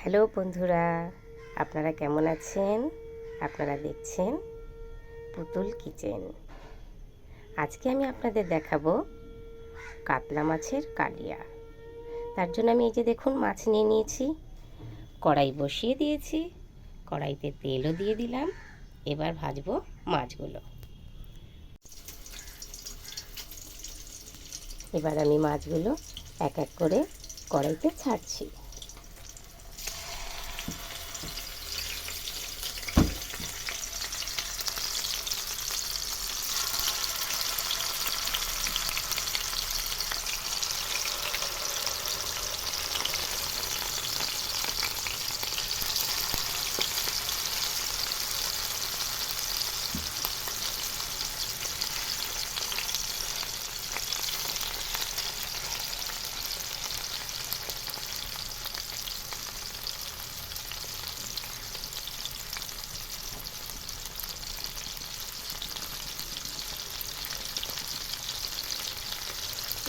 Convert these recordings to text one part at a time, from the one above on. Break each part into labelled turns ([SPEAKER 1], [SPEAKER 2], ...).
[SPEAKER 1] Hello বন্ধুরা, আপনারা কেমন আছেন? আপনারা দেখছেন পুতুল কিচেন। আজকে আমি আপনাদের দেখাবো কাতলা মাছের কালিয়া। তার জন্য আমি এই যে দেখুন, মাছ নিয়ে নিয়েছি, কড়াই বসিয়ে দিয়েছি, কড়াইতে তেলও দিয়ে দিলাম, এবার ভাজবো মাছগুলো। এবার আমি মাছগুলো এক এক করে কড়াইতে ছাড়ছি।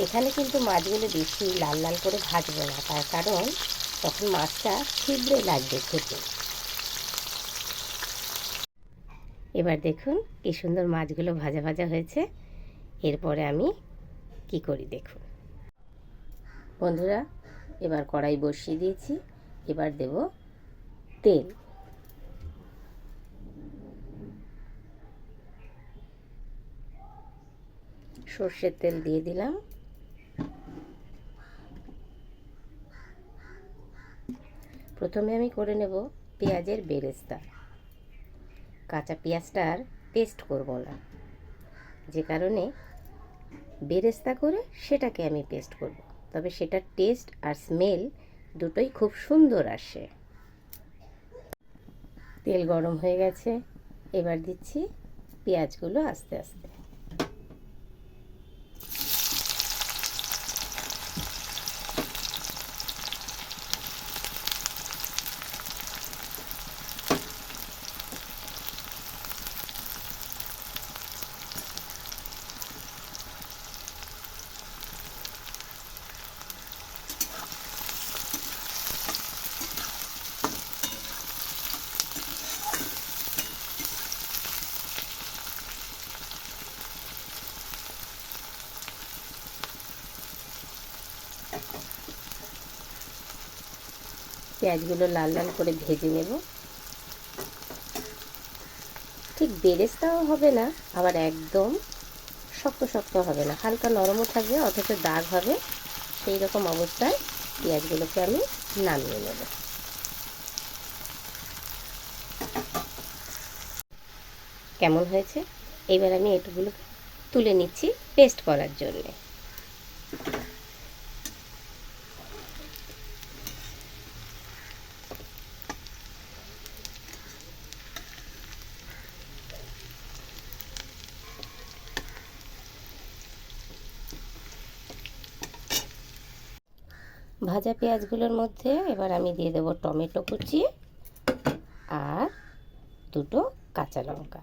[SPEAKER 1] এখানে কিন্তু মাছগুলো বেশি লাল লাল করে ভাজবো না, তার কারণ তখন মাছটা ছিদ্রে লাগবে খেতে। এবার দেখুন কি সুন্দর মাছগুলো ভাজা ভাজা হয়েছে। এরপরে আমি কি করি দেখুন। বন্ধুরা, এবার কড়াই বসিয়ে দিয়েছি, এবার দেব তেল। সর্ষের তেল দিয়ে দিলাম। প্রথমে আমি করে নেব পেঁয়াজের বেরেস্তা। কাঁচা পেঁয়াজটার পেস্ট করব না। যে কারণে বেরেস্তা করে সেটাকে আমি পেস্ট করব। তবে সেটার টেস্ট আর স্মেল দুটোই খুব সুন্দর আসে। তেল গরম হয়ে গেছে। এবার দিচ্ছি পেঁয়াজগুলো আস্তে আস্তে। পেঁয়াজগুলো লাল লাল করে ভেজে নেব। ঠিক বেরেস্তাও হবে না, আবার একদম শক্ত শক্ত হবে না। হালকা নরমও থাকবে, অথচ দাগ হবে। সেই রকম অবস্থায় পেঁয়াজগুলোকে আমি নামিয়ে নেব। কেমন হয়েছে? এবার আমি এটুগুলোকে তুলে নিচ্ছি পেস্ট করার জন্যে। ভাজা পেঁয়াজগুলোর মধ্যে এবার আমি দিয়ে দেবো টমেটো কুচি আর দুটো কাঁচা লঙ্কা।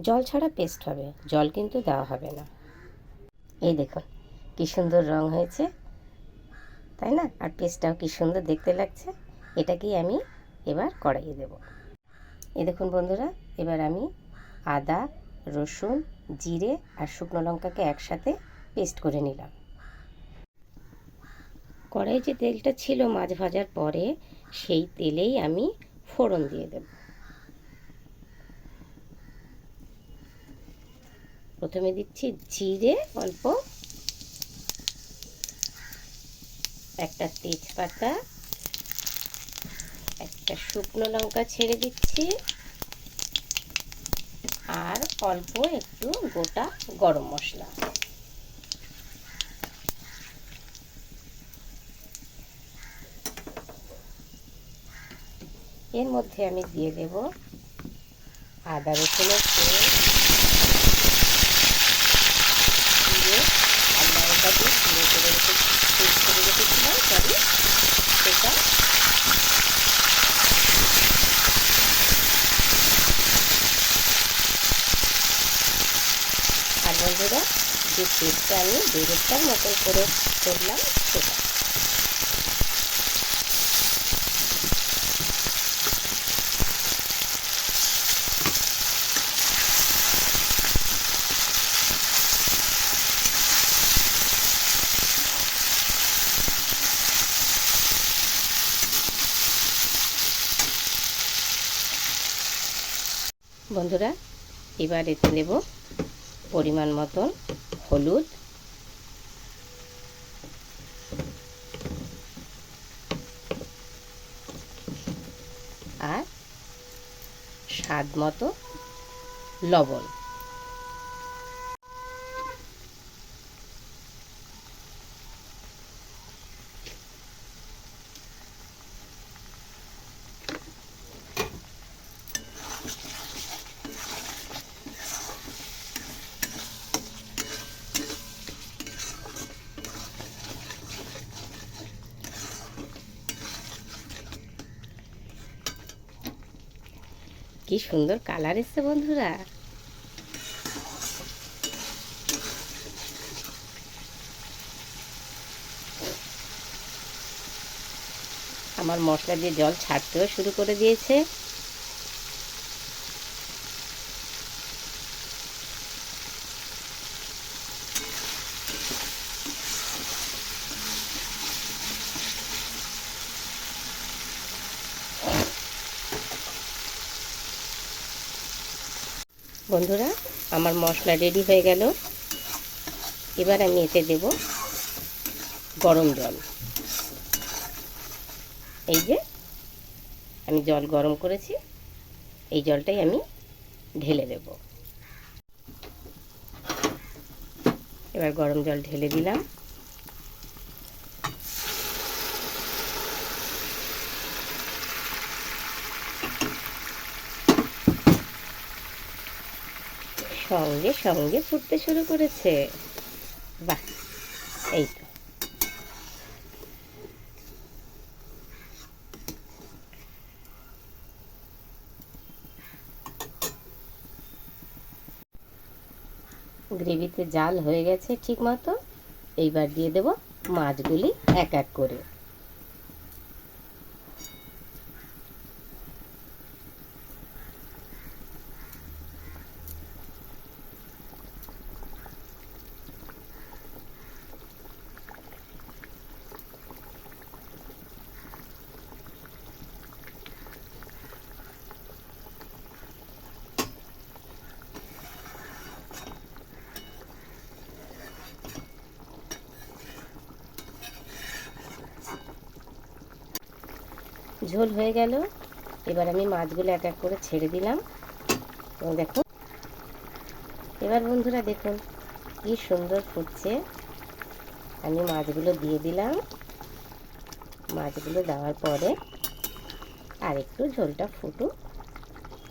[SPEAKER 1] জল ছাড়া পেস্ট হবে, জল কিন্তু দেওয়া হবে না। এই দেখুন, কী সুন্দর রং হয়েছে। তাই না? আর পেস্টটাও কী সুন্দর দেখতে লাগছে। এটাকেই আমি এবার কড়াইয়ে দেব। এই দেখুন বন্ধুরা, এবার আমি আদা, রসুন, জিরে আর শুকনো লঙ্কাকে একসাথে পেস্ট করে নিলাম। কড়াই যে তেলটা ছিল মাছ ভাজার পরে, সেই তেলেই আমি ফোড়ন দিয়ে দেব। প্রথমে দিচ্ছি জিরে, অল্প একটা তেজপাতা, একটা শুকনো লঙ্কা ছেড়ে দিচ্ছি, আর অল্প একটু গোটা গরম মশলা। এর মধ্যে আমি দিয়ে দেব আদা রসুনের দিয়ে সেটা আর বন্ধুরা, যে পেস্টটা আমি বেরেস্তার মতো করে করলাম, সেটা বন্ধুরা এবার এতে দেব পরিমাণ মতন হলুদ। আর স্বাদ মতো লবণ। কি সুন্দর কালার এসছে বন্ধুরা। আমার মশলা দিয়ে জল ছাড়তেও শুরু করে দিয়েছে। বন্ধুরা, আমার মশলা রেডি হয়ে গেল। এবার আমি এতে দেব গরম জল। এই যে, আমি জল গরম করেছি, এই জলটাই আমি ঢেলে দেব। এবার গরম জল ঢেলে দিলাম। সঙ্গে সঙ্গে ফুটতে শুরু করেছে। বাহ, এই তো। গ্রেভিতে জাল হয়ে গেছে ঠিক মতো এইবার দিয়ে দেব মাছগুলি এক এক করে। ঝোল হয়ে গেল। এবার আমি মাছগুলো এক এক করে ছেড়ে দিলাম। এবং দেখো, এবার বন্ধুরা দেখুন কি সুন্দর ফুটছে। আমি মাছগুলো দিয়ে দিলাম। মাছগুলো দেওয়ার পরে আর একটু ঝোলটা ফুটু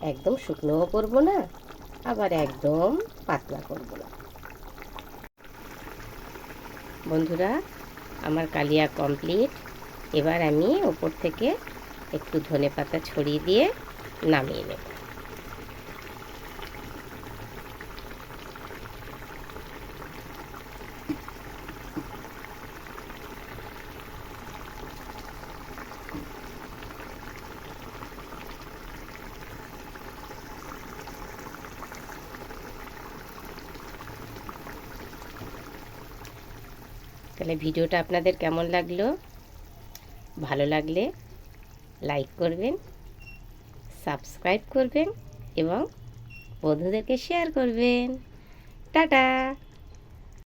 [SPEAKER 1] একদম শুকনোও করব না, আবার একদম পাতলা করব না। বন্ধুরা, আমার কালিয়া কমপ্লিট। এবার আমি ওপর থেকে একটু ধনে পাতা ছড়িয়ে দিয়ে নামিয়ে নেব। তাহলে ভিডিওটা আপনাদের কেমন লাগল? ভালো লাগলে লাইক করবেন সাবস্ক্রাইব করবেন এবং বন্ধুদেরকে শেয়ার করবেন। টাটা!